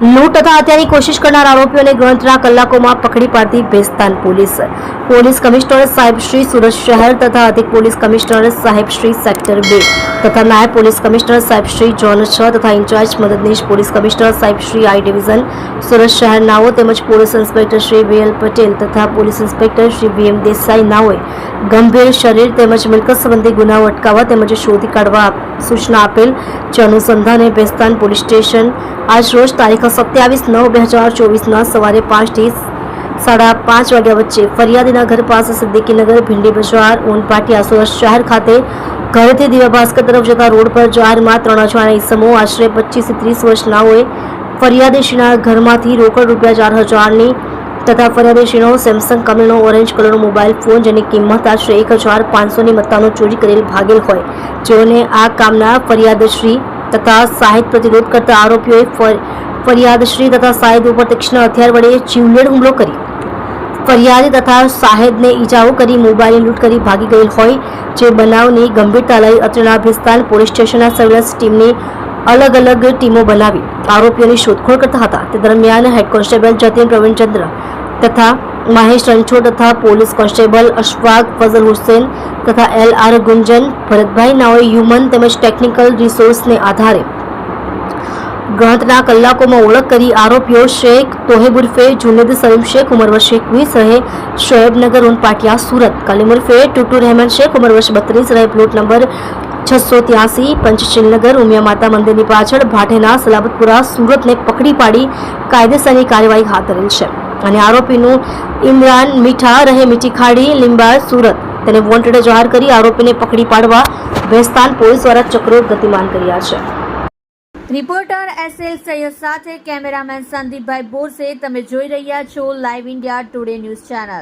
લૂંટ તથા હત્યાની કોશિશ કરનાર આરોપીઓને ગણતરીના કલાકોમાં પકડી પાડતી ભેસ્તાન પોલીસ. પોલીસ કમિશનર સાહેબ શ્રી સુરત શહેર તથા અધિક પોલીસ કમિશનર સાહેબ શ્રી સેક્ટર બે તથા નાયબ પોલીસ કમિશનર સાહેબ શ્રી જોન છ તથા ઇન્ચાર્જ મદદનીશ પોલીસ કમિશનર સાહેબ શ્રી આઈ ડિવિઝન, સુરત શહેર નાઓ તેમજ police inspector Shri V L Patel તથા police inspector Shri V M Desai નાઓએ ગંભીર શરીર તેમજ મિલકત સંબંધી ગુનાઓ અટકાવવા તેમજ શોધી કાઢવા સૂચના આપેલ. જે અનુસંધાને ભેસ્તાન પોલીસ સ્ટેશન આજ રોજ તારીખ સત્યાવીસ નવ બે હજાર ચોવીસના સવારે પાંચથી સાડા પાંચ વાગ્યા વચ્ચે ફરિયાદીના ઘર પાસે સિદ્દીકીનગર ભીંડી બજાર ઊનપાટિયા સુરત શહેર ખાતે ઘરેથી દિવ્યા ભાસ્કર તરફ જતા રોડ પર જાહેરમાં ત્રણ અજાણ્યા ઈસમો આશરે પચીસથી ત્રીસ વર્ષનાઓએ ફરિયાદીશીના ઘરમાંથી રોકડ રૂપિયા ચાર હજારની તથા ફરિયાદીશીનો સેમસંગ કંપનીનો ઓરેન્જ કલરનો મોબાઈલ ફોન જેની કિંમત આશરે એક હજાર પાંચસોની મત્તાનો ચોરી કરેલ ભાગેલ હોય. જેઓને આ કામના ફરિયાદશ્રી તથા સાહિદ પ્રતિરોધ કરતા આરોપીઓએ ફરિયાદશ્રી તથા સાહિદ ઉપર તીક્ષ્ણ હથિયાર વડે જીવલેણ હુમલો કરી ફરિયાદી તથા સાહેદને ઈજાઓ કરી મોબાઈલ લૂંટ કરી ભાગી ગયેલ હોય જે બનાવની ગંભીરતા લઈ અત્રેના ભિસ્તાન પોલીસ સ્ટેશનના સર્વેલન્સ ટીમની અલગ અલગ ટીમો બનાવી આરોપીઓની શોધખોળ કરતા હતા. તે દરમિયાન હેડ કોન્સ્ટેબલ જતીન પ્રવીણચંદ્ર તથા મહેશ રણછોડ તથા પોલીસ કોન્સ્ટેબલ અશફાક ફઝલ હુસેન તથા એલ આર ગુંજન, ભરતભાઈ નાઓએ હ્યુમન તેમજ ટેકનિકલ રિસોર્સને આધારે ગણતરીના કલાકોમાં ઓળખ કરી આરોપીઓ શેખ તોહેબ ઉર્ફે જુનેદ સલીમ શેખ, ઉંમર વર્ષ એકવીસ રહે, શોએબનગર ઉનપાટિયા સુરત. કલીમ ઉર્ફે ટુટુ રહેમાન શેખ, ઉંમર વર્ષ બત્રીસ રહે, પ્લોટ નંબર છસો ત્યાસી, પંચશીલનગર, ઉમિયા માતા મંદિરની પાછળ ભાટેના સલાબતપુરા સુરતને પકડી પાડી કાયદેસરની કાર્યવાહી હાથ ધરેલ છે. અને આરોપીનું ઇમરાન મીઠા રહે મીઠી ખાડી લીંબા સુરત. તેને વોન્ટેડ જાહેર કરી આરોપીને પકડી પાડવા ભેસ્તાન પોલીસ દ્વારા ચક્રો ગતિમાન કર્યા છે. રિપોર્ટર એસ એલ સૈયદ સાથે કેમેરામેન સંદીપભાઈ બોરસે, તમે જોઈ રહ્યા છો live India Today news channel